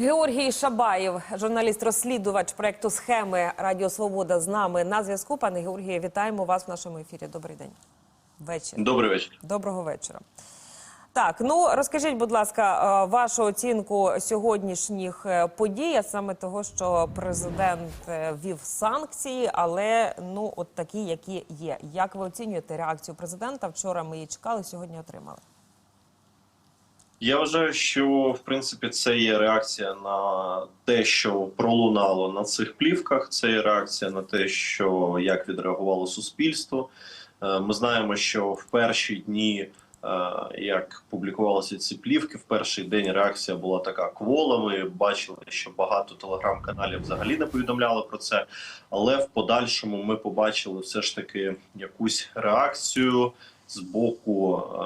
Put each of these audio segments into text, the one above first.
Георгій Шабаєв, журналіст-розслідувач проекту схеми Радіо Свобода з нами на зв'язку. Пане Георгію, вітаємо вас в нашому ефірі. Добрий день. Вечір. Добрий вечір. Доброго вечора. Так, ну розкажіть, будь ласка, е, вашу оцінку сьогоднішніх е, подій, а саме того, що президент е, ввів санкції, але ну от такі, які є. Як ви оцінюєте реакцію президента? Вчора ми її чекали, сьогодні отримали. Я вважаю, що в принципі це є реакція на те, що пролунало на цих плівках. Це є реакція на те, що як відреагувало суспільство. Е, Ми знаємо, що в перші дні, е, як публікувалися ці плівки, в перший день реакція була така квола. Ми бачили, що багато телеграм-каналів взагалі не повідомляли про це. Але в подальшому ми побачили все ж таки якусь реакцію з боку е,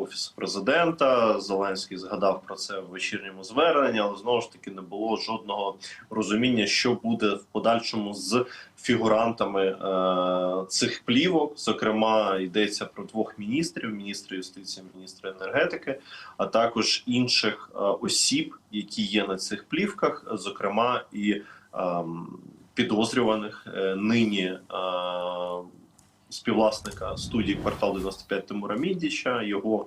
офісу президента. Зеленський згадав про це в вечірньому зверненні, але знову ж таки не було жодного розуміння, що буде в подальшому з фігурантами е, цих плівок. Зокрема, йдеться про двох міністрів: міністра юстиції, міністра енергетики, а також інших е, осіб, які є на цих плівках, зокрема і ем, підозрюваних нині. Співвласника студії квартал 95 Тимура Міндіча, його,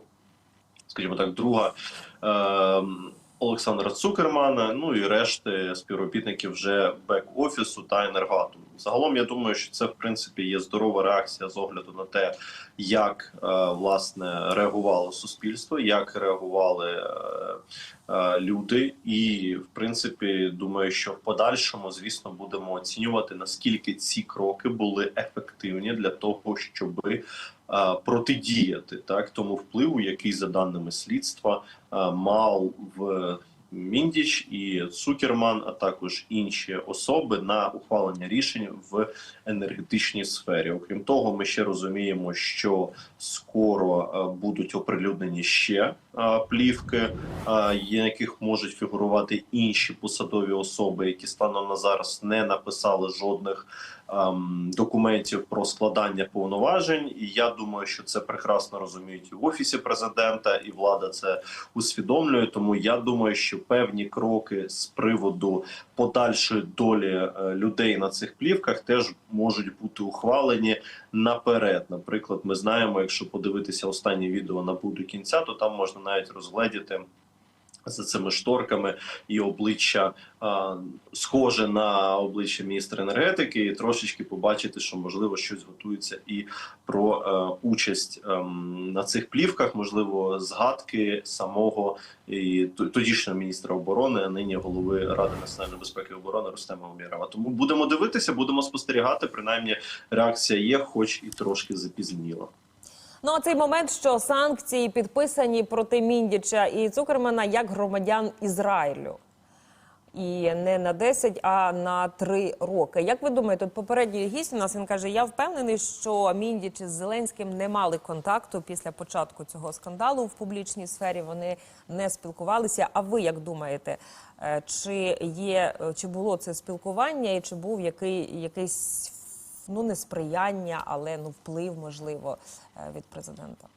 скажімо так, друга е, Олександра Цукермана, ну і решти співробітників вже бек-офісу та енергоатому. Загалом я думаю, що це в принципі є здорова реакція з огляду на те, як е, власне реагувало суспільство, як реагували е, е, люди, і в принципі думаю, що в подальшому, звісно, будемо оцінювати наскільки ці кроки були ефективні для того, щоб протидіяти так тому впливу, який за даними слідства е, мав в Міндіч і Цукерман, а також інші особи на ухвалення рішень в енергетичній сфері. Окрім того, ми ще розуміємо, що скоро е, будуть оприлюднені ще е, плівки, яких можуть фігурувати інші посадові особи, які станом на зараз не написали жодних ем, документів про складання повноважень. І я думаю, що це прекрасно розуміють і в офісі президента, і влада це усвідомлює. Тому я думаю, що певні кроки з приводу подальшої долі е, людей на цих плівках теж можуть бути ухвалені наперед. Наприклад, ми знаємо, якщо подивитися останнє відео на до кінця, то там можна навіть розгледіти. За цими шторками і обличчя а, схоже на обличчя міністра енергетики, і трошечки побачити, що можливо щось готується і про е, участь ем, на цих плівках, можливо, згадки самого і тодішнього міністра оборони, а нині голови Ради національної безпеки і оборони Рустема Умєрова. Тому будемо дивитися, будемо спостерігати. Принаймні, реакція є, хоч і трошки запізніла. Ну, а цей момент, що санкції підписані проти Міндіча і Цукермана як громадян Ізраїлю. І не на 10, а на 3 роки. Як ви думаєте, от попередній гість у нас він каже: я впевнений, що Міндіч із Зеленським не мали контакту після початку цього скандалу в публічній сфері. Вони не спілкувалися. А ви як думаєте, е, чи є чи було це спілкування, і чи був який якийсь ну не сприяння, але ну вплив можливо е, від президента?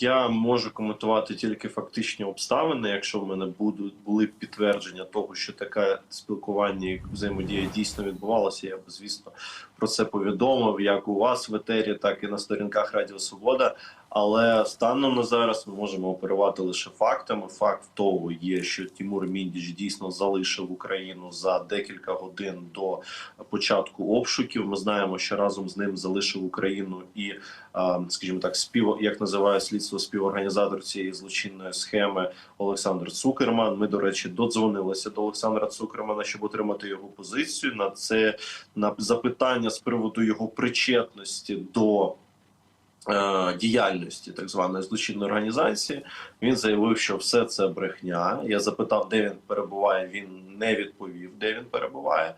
Я можу коментувати тільки фактичні обставини. Якщо в мене будуть були підтвердження того, що таке спілкування і взаємодія дійсно відбувалася, я б звісно про це повідомив як у вас в етері, так і на сторінках Радіо Свобода. Але станом на зараз ми можемо оперувати лише фактами. Факт того є, що Тимур Міндіч дійсно залишив Україну за декілька годин до початку обшуків. Ми знаємо, що разом з ним залишив Україну і, скажімо так, спів, як називає слідство співорганізатор цієї злочинної схеми Олександр Цукерман. Ми, до речі, додзвонилися до Олександра Цукермана, щоб отримати його позицію на це на запитання з приводу його причетності до. е, Діяльності так званої злочинної організації він заявив, що все це брехня. Я запитав, де він перебуває. Він не відповів, де він перебуває,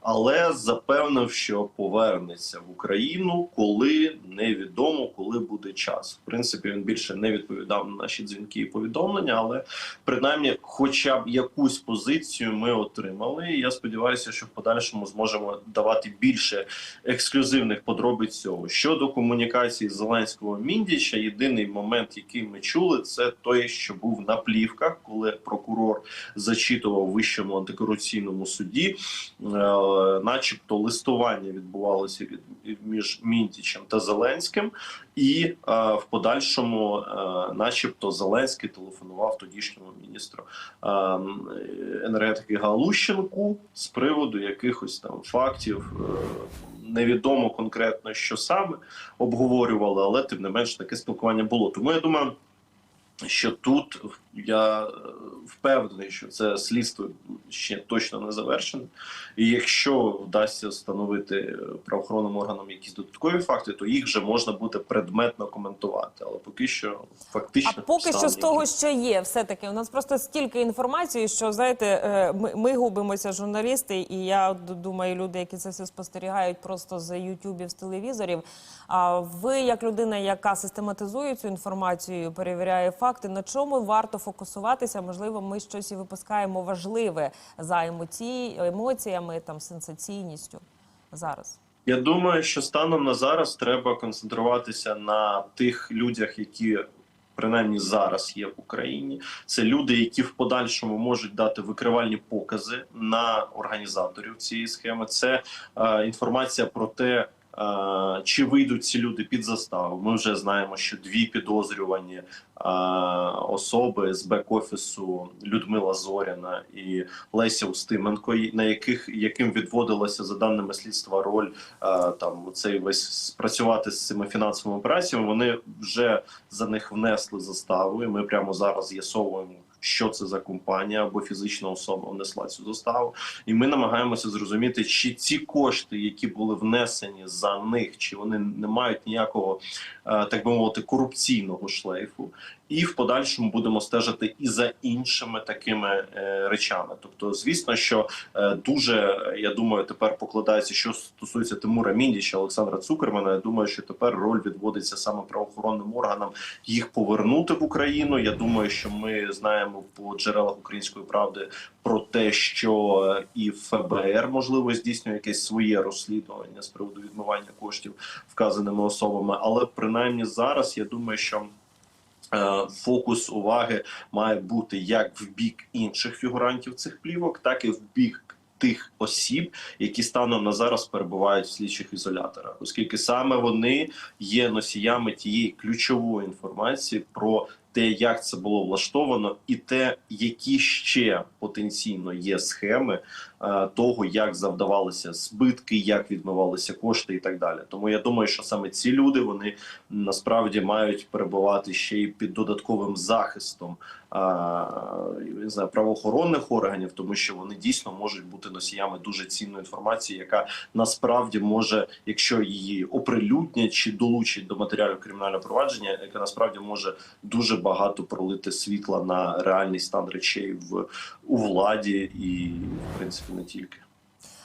але запевнив, що повернеться в Україну, коли невідомо, коли буде час. В принципі, він більше не відповідав на наші дзвінки і повідомлення, але принаймні, хоча б якусь позицію ми отримали. Я сподіваюся, що в подальшому зможемо давати більше ексклюзивних подробиць цього щодо комунікації Зеленського Міндіча. Єдиний момент, який ми чули, це той, що був на плівках, коли прокурор зачитував вищому антикорупційному суді, е, начебто листування відбувалося від між Мінтічем та Зеленським, і е, в подальшому, е, начебто, Зеленський телефонував тодішньому міністру енергетики Галущенку з приводу якихось там фактів. Невідомо конкретно, що саме обговорювали, але тим не менш таке спілкування було. Тому я думаю, що тут я е, впевнений, що це слідство ще точно не завершене. І якщо вдасться встановити е, правоохоронним органам якісь додаткові факти, то їх вже можна буде предметно коментувати. Але поки що фактично А поки що з того, що є, все таки у нас просто стільки інформації, що знаєте, е, ми, ми губимося, журналісти, і я думаю, люди, які це все спостерігають просто з ютубів, з телевізорів. А ви, як людина, яка систематизує цю інформацію, перевіряє факти, на чому варто фокусуватися? Можливо, ми щось і випускаємо важливе за емоції, емоціями, там сенсаційністю зараз. Я думаю, що станом на зараз треба концентруватися на тих людях, які принаймні зараз є в Україні. Це люди, які в подальшому можуть дати викривальні покази на організаторів цієї схеми. Це е, інформація про те. Е, Чи вийдуть ці люди під заставу? Ми вже знаємо, що дві підозрювані е, особи з бек-офісу Людмила Зоряна і Леся Устименко, на яких яким відводилася за даними слідства роль е, там цей весь спрацювати з цими фінансовими операціями. Вони вже за них внесли заставу, і ми прямо зараз з'ясовуємо. Що це за компанія або фізична особа внесла цю заставу, і ми намагаємося зрозуміти, чи ці кошти, які були внесені за них, чи вони не мають ніякого, е, так би мовити, корупційного шлейфу, і в подальшому будемо стежити і за іншими такими е, речами. Тобто, звісно, що е, дуже я думаю, тепер покладається, що стосується Тимура Міндіча, Олександра Цукермана. Я думаю, що тепер роль відводиться саме правоохоронним органам їх повернути в Україну. Я думаю, що ми знаємо по джерелах української правди про те, що е, і ФБР можливо здійснює якесь своє розслідування з приводу відмивання коштів вказаними особами. Але принаймні зараз я думаю, що. Е, Фокус уваги має бути як в бік інших фігурантів цих плівок, так і в бік тих осіб, які станом на зараз перебувають в слідчих ізоляторах, оскільки саме вони є носіями тієї ключової інформації про те, як це було влаштовано, і те, які ще потенційно є схеми е, того, як завдавалися збитки, як відмивалися кошти, і так далі. Тому я думаю, що саме ці люди вони насправді мають перебувати ще й під додатковим захистом е, не знаю, правоохоронних органів, тому що вони дійсно можуть бути носіями дуже цінної інформації, яка насправді може, якщо її оприлюднять чи долучать до матеріалів кримінального провадження, яка насправді може дуже багато пролити світла на реальний стан речей в у владі і в принципі не тільки.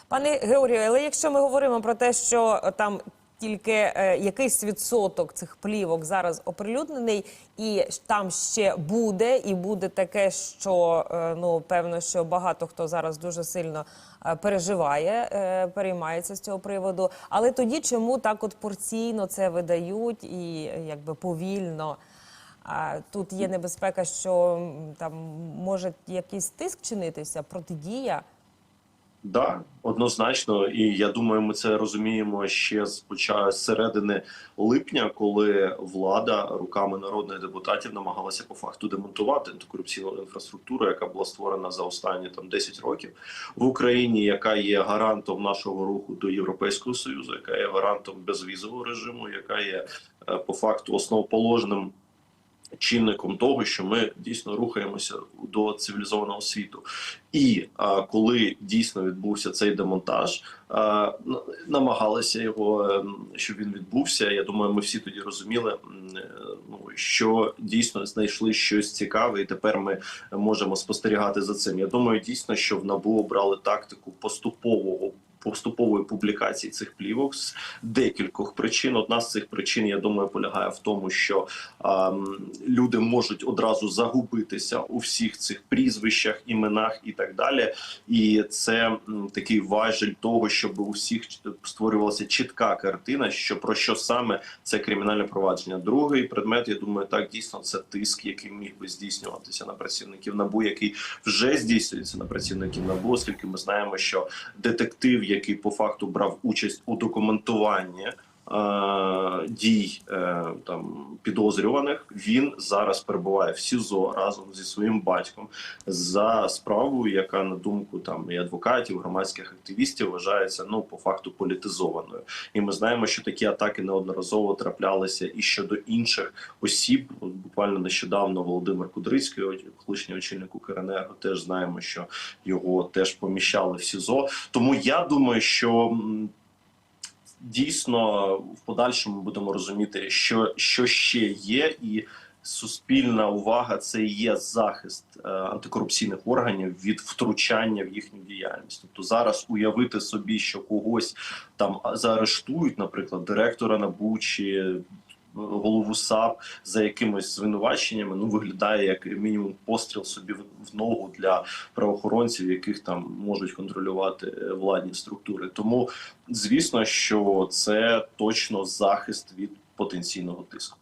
Пане Георгію, але якщо ми говоримо про те, що там тільки е, якийсь відсоток цих плівок зараз оприлюднений, і там ще буде, і буде таке, що е, ну певно, що багато хто зараз дуже сильно е, переживає, е, переймається з цього приводу. Але тоді чому так от порційно це видають і якби повільно? А тут є небезпека, що там може якийсь тиск чинитися, протидія. Да, однозначно, і я думаю, ми це розуміємо ще з поча- середини липня, коли влада руками народних депутатів намагалася по факту демонтувати антикорупційну інфраструктуру, яка була створена за останні там 10 років в Україні, яка є гарантом нашого руху до Європейського союзу, яка є гарантом безвізового режиму, яка є е, по факту основоположним чинником того, що ми дійсно рухаємося до цивілізованого світу. І а, коли дійсно відбувся цей демонтаж, а, намагалися його, ем, щоб він відбувся. Я думаю, ми всі тоді розуміли, е, ну що дійсно знайшли щось цікаве, і тепер ми можемо спостерігати за цим. Я думаю, дійсно, що в НАБУ обрали тактику поступового поступової публікації цих плівок з декількох причин. Одна з цих причин, я думаю, полягає в тому, що ем, люди можуть одразу загубитися у всіх цих прізвищах, іменах і так далі. І це такий важель того, щоб у всіх створювалася чітка картина, що про що саме це кримінальне провадження. Другий предмет, я думаю, так дійсно це тиск, який міг би здійснюватися на працівників набу, який вже здійснюється на працівників набу, оскільки ми знаємо, що детектив, який по факту брав участь у документуванні. Дій е, там підозрюваних він зараз перебуває в СІЗО разом зі своїм батьком за справою, яка на думку там і адвокатів, громадських активістів вважається ну по факту політизованою. І ми знаємо, що такі атаки неодноразово траплялися і щодо інших осіб. Буквально нещодавно Володимир Кудрицький, колишній очільник Укренерго, теж знаємо, що його теж поміщали в СІЗО. Тому я думаю, що. Дійсно, в подальшому будемо розуміти, що, що ще є, і суспільна увага це є захист е, антикорупційних органів від втручання в їхню діяльність. Тобто зараз уявити собі, що когось там заарештують, наприклад, директора НАБУ чи е, голову САП за якимись звинуваченнями, ну виглядає як мінімум постріл собі в в ногу для правоохоронців, яких там можуть контролювати е, владні структури. Тому звісно, що це точно захист від потенційного тиску.